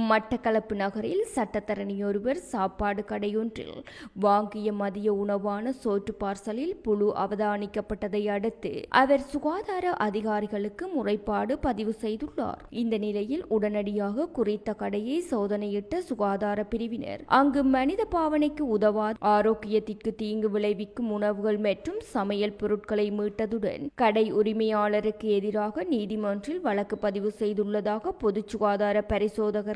மட்டக்களப்பு நகரில் சட்டத்தரணியொருவர் சாப்பாடு கடையொன்றில் வாங்கிய மதிய உணவான சோற்று பார்சலில் புழு அவதானிக்கப்பட்டதை அடுத்து அவர் சுகாதார அதிகாரிகளுக்கு முறைப்பாடு பதிவு செய்துள்ளார். இந்த நிலையில் உடனடியாக குறித்த கடையை சோதனையிட்ட சுகாதார பிரிவினர் அங்கு மனித பாவனைக்கு உதவாத. ஆரோக்கியத்திற்கு தீங்கு விளைவிக்கும் உணவுகள் மற்றும் சமையல் பொருட்களை மீட்டதுடன் கடை உரிமையாளருக்கு எதிராக நீதிமன்றில் வழக்கு பதிவு செய்துள்ளதாக பொது சுகாதார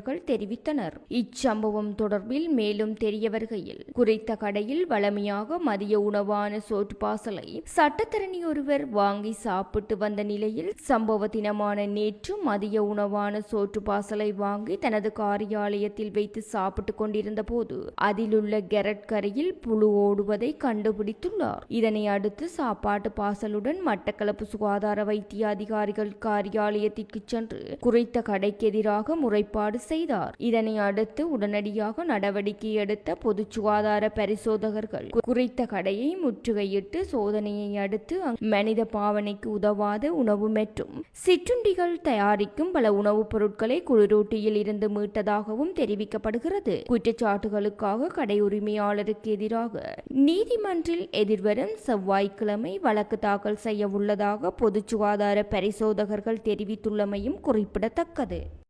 பரிசோதகர்கள் தெரிவித்தனர். இச்சம்பவம் தொடர்பில் மேலும் தெரிய வருகையில் குறித்த கடையில் வளமையாக மதிய உணவான சோற்று பாசலை சட்டத்தரணி ஒருவர் வாங்கி சாப்பிட்டு வந்த நிலையில் சம்பவ தினமான நேற்று மதிய உணவான சோற்று பாசலை வாங்கி தனது காரியாலயத்தில் வைத்து சாப்பிட்டுக் கொண்டிருந்த போது அதிலுள்ள கெரட் கரையில் புழு ஓடுவதை கண்டுபிடித்துள்ளார். இதனை அடுத்து சாப்பாட்டு பாசலுடன் மட்டக்களப்பு சுகாதார வைத்திய அதிகாரிகள் காரியாலயத்திற்கு சென்று குறித்த கடைக்கு எதிராக முறைப்பாடு செய்தார் இதனை அடுத்து உடனடியாக நடவடிக்கை எடுத்த பொது சுகாதார பரிசோதகர்கள் குறித்த கடையை முற்றுகையிட்டு சோதனையை அடுத்து மனித பாவனைக்கு உதவாத உணவு மற்றும் சிற்றுண்டிகள் தயாரிக்கும் பல உணவுப் பொருட்களை குளிரூட்டியில் இருந்து மீட்டதாகவும் தெரிவிக்கப்படுகிறது. குற்றச்சாட்டுகளுக்காக கடை உரிமையாளருக்கு எதிராக நீதிமன்றில் எதிர்வரும் செவ்வாய்க்கிழமை வழக்கு தாக்கல் செய்ய உள்ளதாக பொது சுகாதார பரிசோதகர்கள் தெரிவித்துள்ளமையும் குறிப்பிடத்தக்கது.